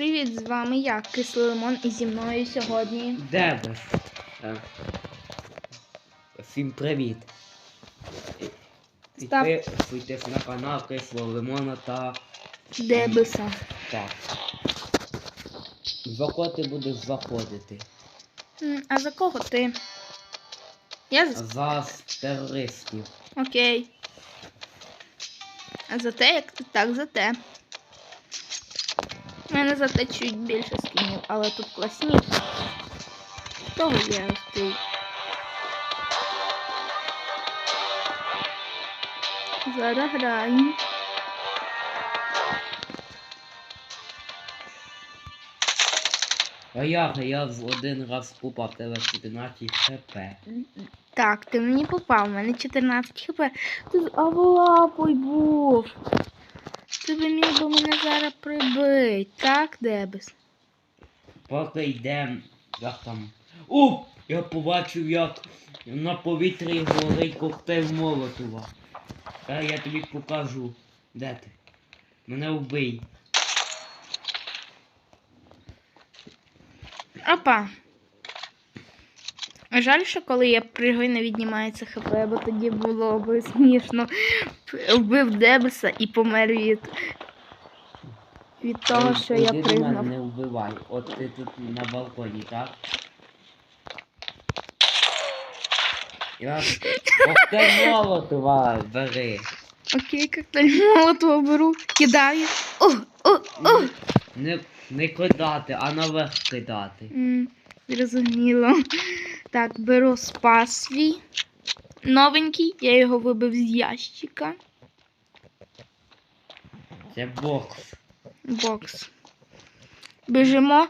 Привіт, з вами я, Кислий Лимон, і зі мною сьогодні. Де ви? Е, Всім привіт. Став. Підписуйтесь на канал Кислого Лимона та Дебиса. так. За кого ти будеш заходити? А за кого ти? Я за... За терористів. Окей. А за те, як ти, так за те. Мене за чуть більше скинів, але тут класні. Того я цей. Зараз граємо. А я в один раз упав тебе 14 хп. Так, ти мені попав, у мене 14 хп. Ти з аволапой був. Ти би міг би мене зараз прибити. Так, Дебес? Поки йдемо, як там. У! Я побачив, як на повітрі горить коктейль Молотова. Та я тобі покажу. Де ти? Мене вбий. Опа. Жаль, що коли я пригаю, не віднімається хп, бо тоді було би смішно. Вбив Дебеса і помер від, від того, що я мене. Не вбивай. От ти тут на балконі, так? Я коктейль Молотова бери. Окей, коктейль молотого беру, кидаю. О, о, о! Не, не кидати, а наверх кидати. М, Зрозуміло. Так, беру спас свій. Новенький, я його вибив з ящика. Це бокс. Бокс. Біжимо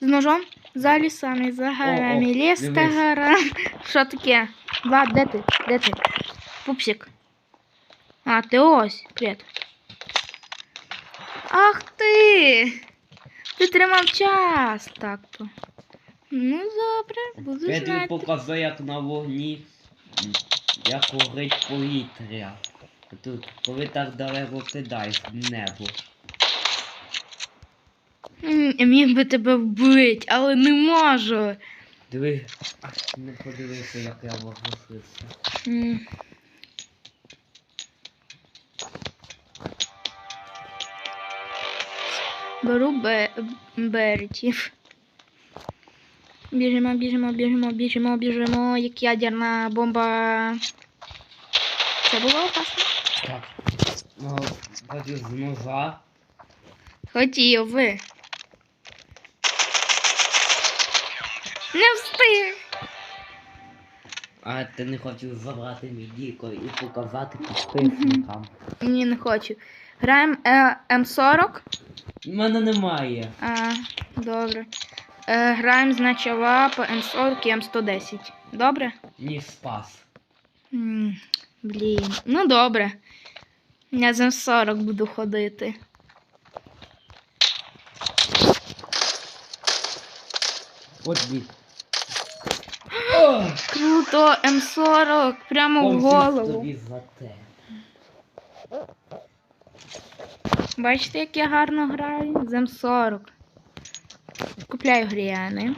з ножом за лісами, за горами. Ліс та гора. Що таке? Влад, де ти? Де ти? Пупсик. А, ти ось. Привіт. Ах ти! Ти тримав час так-то. Ну, добре, буду Я тобі знати. показав, як на вогні, як горить повітря. Тут, коли так далеко кидаєш в небо. Я міг би тебе вбити, але не можу. Диви, не подивися, як я. М. Беру бе беретів. Біжимо, біжимо, біжимо, біжимо, біжимо, як ядерна бомба. Це було опасно? Так. Ну, хотів з ножа. Хотів ви. Не встиг. А ти не хотів забрати мій діко і показати підписникам. Ні, не хочу. Граємо е, М40. У мене немає. А, добре. Е, граємо значить по М40 і М110. Добре? Ні спас. М, блін. Ну добре. Я з М40 буду ходити. От дід. О! Круто, М40, прямо в голову. тобі за те. Бачите, як я гарно граю? З М40. Купляю гріани.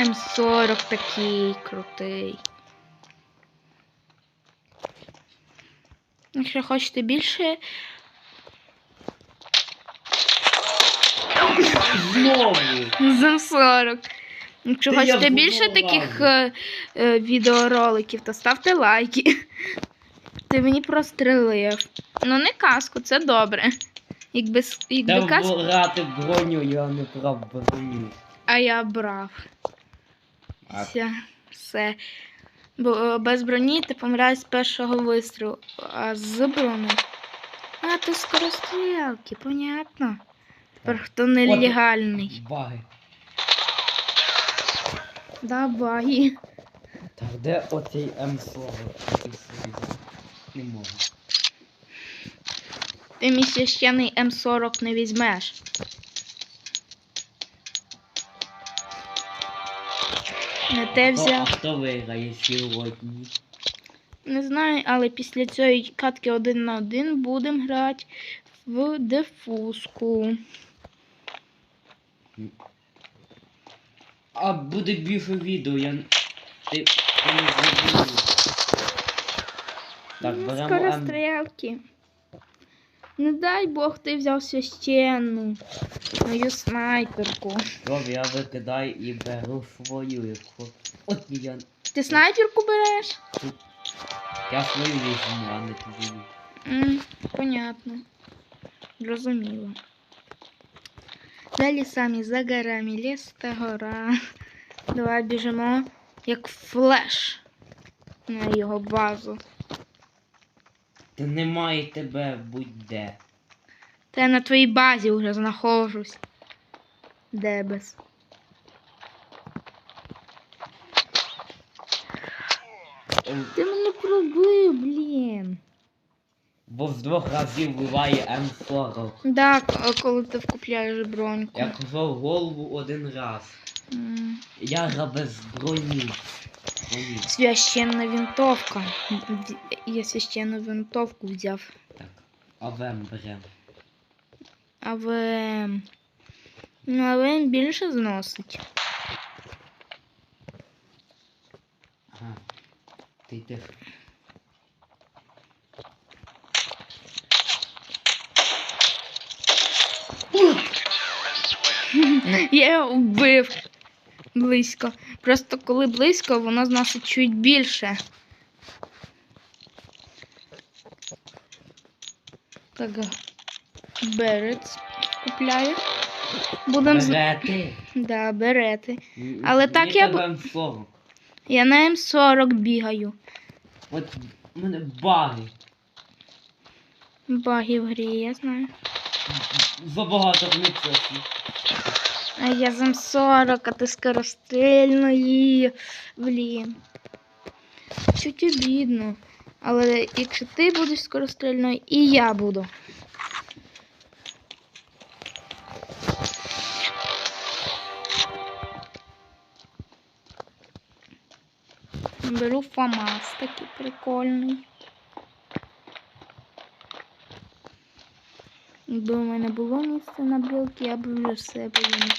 М40 такий крутий. Якщо хочете більше, Знову! з М40. Якщо Та хочете більше таких е, е, відеороликів, то ставте лайки. Ти мені прострелив. Ну не казку, це добре. Якби, якби Та казку, брати броню я не брав броню. а я брав. А Все. все. Бо е, без броні ти помираєш з першого вистрілу, а з бронею. А, ти скорострілки, понятно. Тепер хто нелегальний. баги. Давай. Так, де оцей М40? Не можу. Ти мій священний М40 не візьмеш. Не те Хто, а взяв. хто виграє сьогодні? Не знаю, але після цієї катки один на один будемо грати в дифузку. А буде більше відео, я. Ти, ти не зрозумів. Так, Ну, беремо Скоро стрілки. Не дай Бог ти взяв священну. Мою снайперку. Добре, я викидаю і беру свою, яку. От я. Ти снайперку береш? Я свою візьму, а не твою. М, понятно. Зрозуміло. За лісами, за горами, ліс та гора. Давай біжимо як флеш на його базу. Та немає тебе будь-де. Та я на твоїй базі вже знаходжусь. Дебес. Ти мене пробив, блін. Бо з двох разів буває М40. Да, коли ти вкупляєш броньку. Я казав голову один раз. М. Я грав без броні. Священна винтовка. Я священну винтовку взяв. Так. А вем берем. А в. Ну, він більше зносить. Ага. Ти йдеш. Я його вбив близько. Просто коли близько, воно зносить чуть більше. Так, берець купляю. Будем. Берети. Да, берети. Але так я б- М40. Я на М40 бігаю. От у мене баги. Баги в грі, я знаю. Забагато кнопочок. А я з М40, а ти скорострільної. Блін. Чуть обідно. Але якщо ти будеш скорострільною, і я буду. Беру ФАМАС такий прикольний. Якби у мене було місце на білки, я б вже все поїм.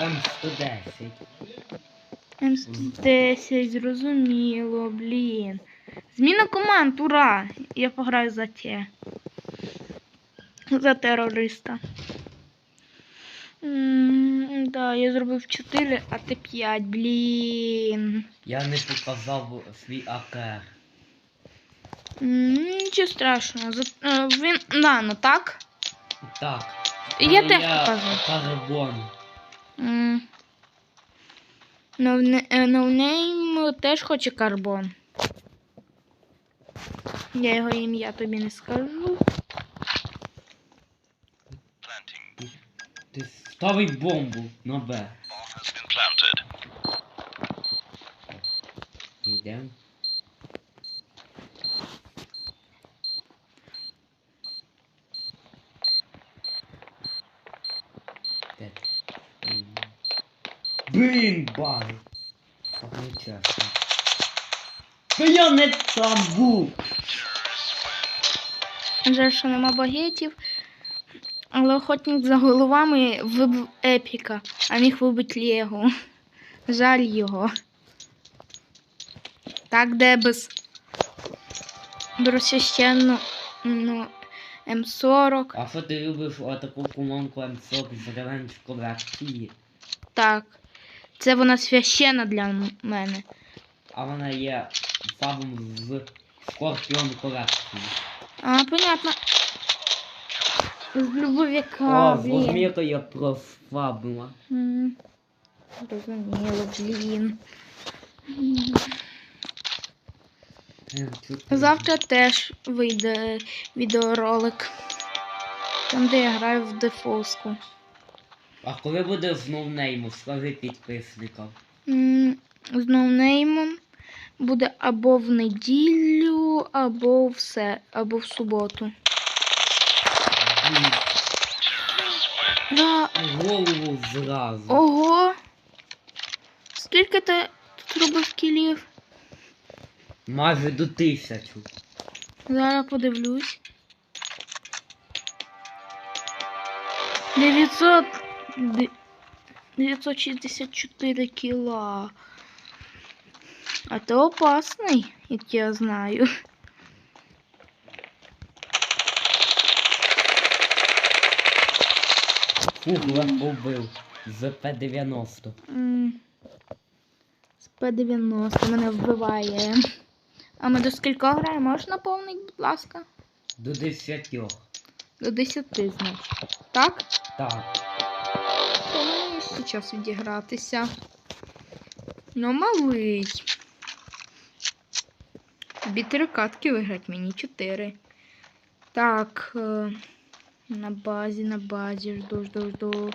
М110. М10, зрозуміло, блін. Зміна команд, ура! Я пограю за те. За терориста. М, Да, я зробив 4, а ти 5, блін. Я не показав свій АКР. Нічого страшного. За- е, Він нано, так? Так. Я теж покажу. Карбон. М. Ноуне- е, Ноунейм теж хоче карбон. Я його ім'я тобі не скажу. Ти ставай бомбу на Б. Йдем. Блін, баги. Так не чесно. Та я не там був. Жаль, що нема багетів. Але охотник за головами вибив епіка, а міг вибити Лего. Жаль його. Так, Дебес. Беру священну ну, М40. А що ти любиш отаку колонку М40 з ревенж колекції? Так. Це вона священна для мене. А вона є фабом з Скорпіон колекції. А, понятно. З любов'яка, О, блін. возьми-ка я профабила. М, Зрозуміло, блін. Завтра теж вийде відеоролик. Там, де я граю в дефоску. А коли буде з ноунейму, скажи підписникам. М, З ноунеймом буде або в неділю, або в се, або в суботу. Да. Голову зразу. Ого! Скільки ти тут робив кілів? Майже до тисячу. Зараз подивлюсь. 900... де- 964 кіла. А ти опасний, як я знаю. Фух, легко вбив. З П-90. М, З П-90 мене вбиває. А ми до скількох граємо? Можна повний, будь ласка? До 10. До 10, значить. Так? Так. То мені ще час відігратися. Ну, малий. Тобі три катки виграти, мені чотири. Так. е, На базі, на базі, жду, жду, жду.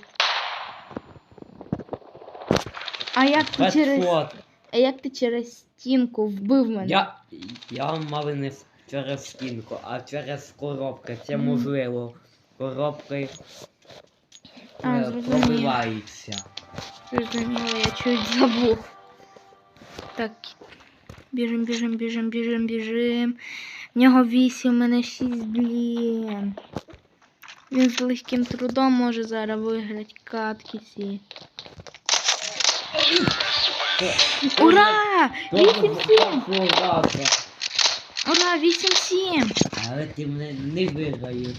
А як ти через. 500. А як ти через стінку вбив мене? Я, я мав не через стінку, а через коробки. Це можливо. Коробки А, е, зрозумів. пробиваються. Зрозуміло, я чуть забув. Так. Біжим, біжим, біжим, біжим, біжим. В нього 8, у мене 6, блін. Він з легким трудом може зараз виграти катки всі. Ура! 8-7! Ура, 8-7! Але ти мене не виграєш.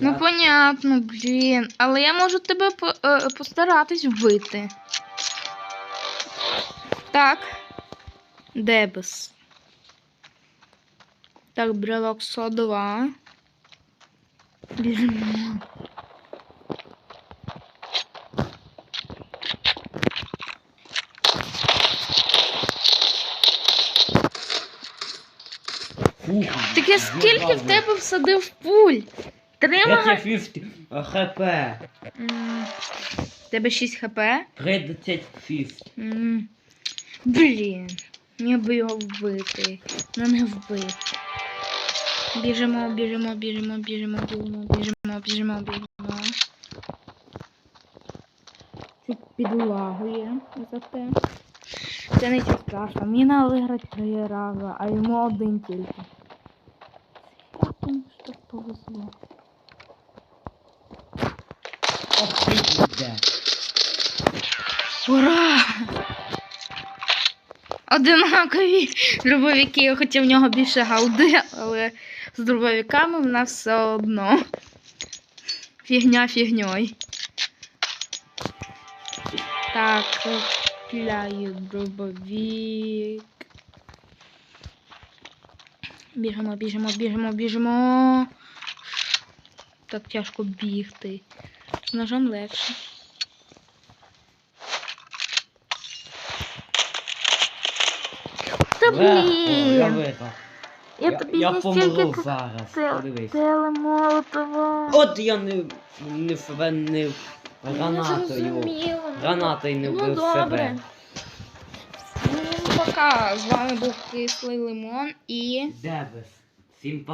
Ну, понятно, блін. Але я можу тебе по- е, постаратись вбити. Так. Дебес. Так, брелок 102. Біжимо. Фух, Так я скільки в тебе всадив пуль? Три Третє 50 хп. М, Тебе 6 хп? 30 фіст. М, Блін, мені би його вбити. Ну не вбив. Біжимо, біжимо, біжимо, біжимо, біжимо, біжимо, біжимо, біжимо. Чуть підлагує за те. Це нічого страшного. Мені треба виграти три рази, а йому один тільки. Як ж так повезло. Ох, ти йде. Ура! Одинакові дробовики, хоча в нього більше галди, але з дробовиками в нас все одно. Фігня фігньою. Так, купляю дробовик. Біжимо, біжимо, біжимо, біжимо. Так тяжко бігти. З ножом легше. Та Легко, я блін! виграв. Я тобі я не помру стільки зараз. Подивись. телемолотова. От я не, не себе не гранатою. Гранатою не Ну вбив добре. себе. Ну, пока. З вами був кислий лимон і. Дебес. Всім